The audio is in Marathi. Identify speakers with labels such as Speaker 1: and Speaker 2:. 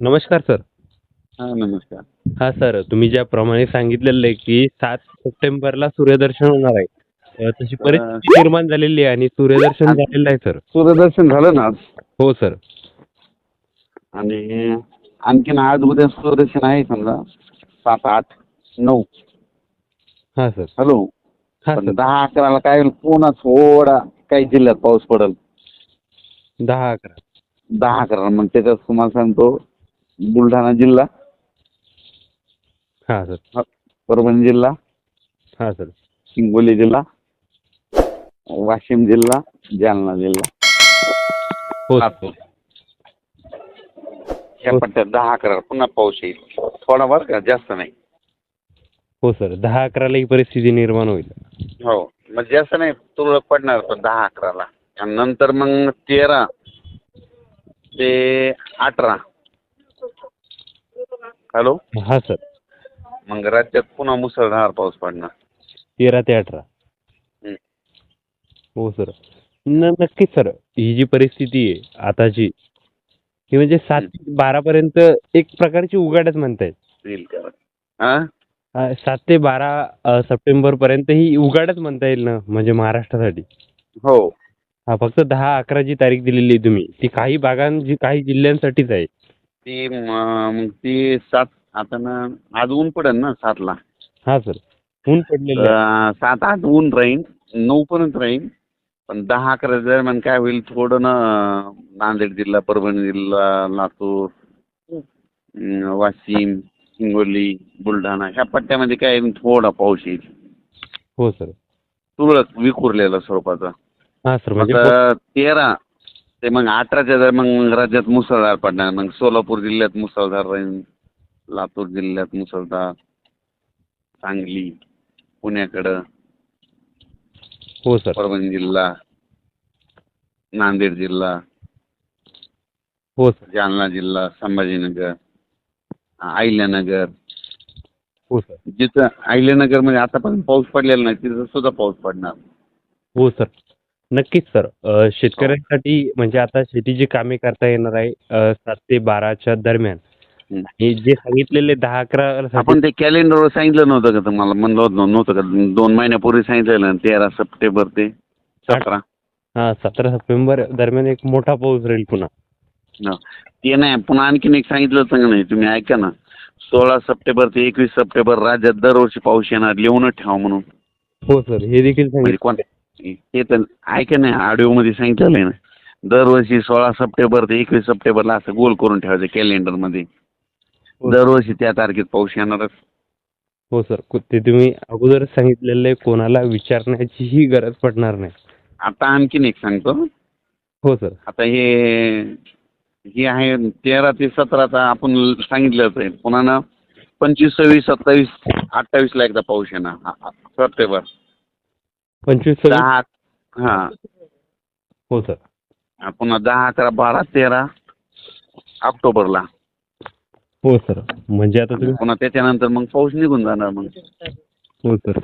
Speaker 1: नमस्कार सर.
Speaker 2: हा नमस्कार.
Speaker 1: हा सर तुम्ही ज्याप्रमाणे सांगितलेलं आहे की सात सप्टेंबरला सूर्यदर्शन होणार आहे. अ, तशी परिस्थिती निर्माण झालेली आहे आणि सूर्यदर्शन झालेलं आहे सर.
Speaker 2: सूर्यदर्शन झालं ना आज?
Speaker 1: हो सर.
Speaker 2: आणि आणखीन आज उद्या सूर्यदर्शन आहे समजा. सात आठ नऊ.
Speaker 1: हा सर.
Speaker 2: हॅलो?
Speaker 1: हा
Speaker 2: पण
Speaker 1: सर.
Speaker 2: दहा अकराला काय होईल? पुन्हा थोडा काही जिल्ह्यात पाऊस पडेल.
Speaker 1: दहा अकरा.
Speaker 2: दहा अकरा मग त्याच्यात तुम्हाला सांगतो बुलढाणा जिल्हा.
Speaker 1: हा सर.
Speaker 2: परभणी जिल्हा.
Speaker 1: हा सर.
Speaker 2: हिंगोली जिल्हा. वाशिम जिल्हा जालना जिल्हा.
Speaker 1: हो
Speaker 2: या पट्ट्यात दहा अकरा पुन्हा पाऊस येईल. थोडा बरं का? जास्त नाही.
Speaker 1: हो सर. दहा अकराला ही परिस्थिती निर्माण होईल.
Speaker 2: हो. मग जास्त नाही तुरळक पडणार पण दहा अकराला. आणि नंतर मग तेरा ते अठरा. हॅलो?
Speaker 1: हा सर.
Speaker 2: मग राज्यात पुन्हा मुसळधार पाऊस पडणार.
Speaker 1: तेरा ते अठरा.
Speaker 2: हं.
Speaker 1: हो सर. न नक्कीच सर. ही जी परिस्थिती आहे आताची ही म्हणजे सात ते बारापर्यंत एक प्रकारची उघाडच म्हणता येईल
Speaker 2: हा?
Speaker 1: अ, सात ते बारा अ, सप्टेंबरपर्यंत ही उघाडच म्हणता येईल ना म्हणजे महाराष्ट्रासाठी.
Speaker 2: हो.
Speaker 1: हा फक्त दहा अकरा जी तारीख दिलेली आहे तुम्ही ती काही भागांची काही जिल्ह्यांसाठीच आहे.
Speaker 2: ती मग ती सात आता ना आज ऊन पडेल ना सातला.
Speaker 1: हा सर ऊन पडलेलं आहे.
Speaker 2: अं, सात आठ ऊन राहील नऊ पर्यंत राहील पण दहा अकरा दरम्यान काय होईल थोडं ना नांदेड जिल्हा परभणी जिल्हा लातूर अं, वाशिम हिंगोली बुलढाणा ह्या पट्ट्यामध्ये काय थोडा पाऊस येईल.
Speaker 1: हो सर.
Speaker 2: तुरळक विखुरलेला स्वरूपाचा.
Speaker 1: हा सर म्हणजे
Speaker 2: आता तेरा ते मग अठराच्या दरम्यान राज्यात मुसळधार पडणार मग सोलापूर जिल्ह्यात मुसळधार राहील लातूर जिल्ह्यात मुसळधार सांगली पुण्याकडं
Speaker 1: हो सर.
Speaker 2: परभणी जिल्हा नांदेड जिल्हा
Speaker 1: हो सर.
Speaker 2: जालना जिल्हा संभाजीनगर अहिल्यानगर.
Speaker 1: हो सर.
Speaker 2: जिथं अहिल्यानगरमध्ये आतापर्यंत पाऊस पडलेला नाही तिथं सुद्धा पाऊस पडणार.
Speaker 1: हो सर. नक्कीच सर. अ, शेतकऱ्यांसाठी म्हणजे आता शेतीची कामे करता येणार आहे अ, सात ते बाराच्या दरम्यान.
Speaker 2: हं.
Speaker 1: आणि जे सांगितलेले दहा अकरा
Speaker 2: आपण ते कॅलेंडरवर सांगितलं नव्हतं का तुम्हाला? म्हणलं होतं नव्हतं का? दोन महिन्यापूर्वी सांगितलेलं ना तेरा सप्टेंबर ते सतरा.
Speaker 1: हा सतरा सप्टेंबर दरम्यान एक मोठा पाऊस राहील पुन्हा.
Speaker 2: हा. ते नाही पुन्हा आणखीन एक सांगितलं होतं का नाही? तुम्ही ऐका ना. सोळा सप्टेंबर ते एकवीस सप्टेंबर राज्यात दरवर्षी पाऊस येणार लिहूनच ठेवा म्हणून.
Speaker 1: हो सर. हे देखील
Speaker 2: म्हणजे
Speaker 1: सांगितलं.
Speaker 2: ते तर ऐका नाही ऑडिओमध्ये सांगितलेलं आहे ना. दरवर्षी सोळा सप्टेंबर ते एकवीस सप्टेंबरला असं गोल करून ठेवायचं कॅलेंडरमध्ये
Speaker 1: हो.
Speaker 2: दरवर्षी त्या तारखेत पाऊस येणारच.
Speaker 1: हो सर कु- ते तुम्ही अगोदर सांगितलेलं कोणाला विचारण्याचीही गरज पडणार नाही.
Speaker 2: आता आणखीन एक सांगतो.
Speaker 1: हो सर.
Speaker 2: आता हे हे आहे तेरा ते सतराचा आपण सांगितलंच आहे. पुन्हा ना पंचवीस सव्वीस सत्तावीस अठ्ठावीसला एकदा पाऊस येणार. आ- आ- सप्टेंबर.
Speaker 1: पंचवीस
Speaker 2: दहा हां.
Speaker 1: हो सर.
Speaker 2: पुन्हा दहा अकरा बारा तेरा ऑक्टोबरला.
Speaker 1: हो सर. म्हणजे आता तुम्ही
Speaker 2: पुन्हा त्याच्यानंतर मग पाऊस निघून जाणार मग.
Speaker 1: हो सर.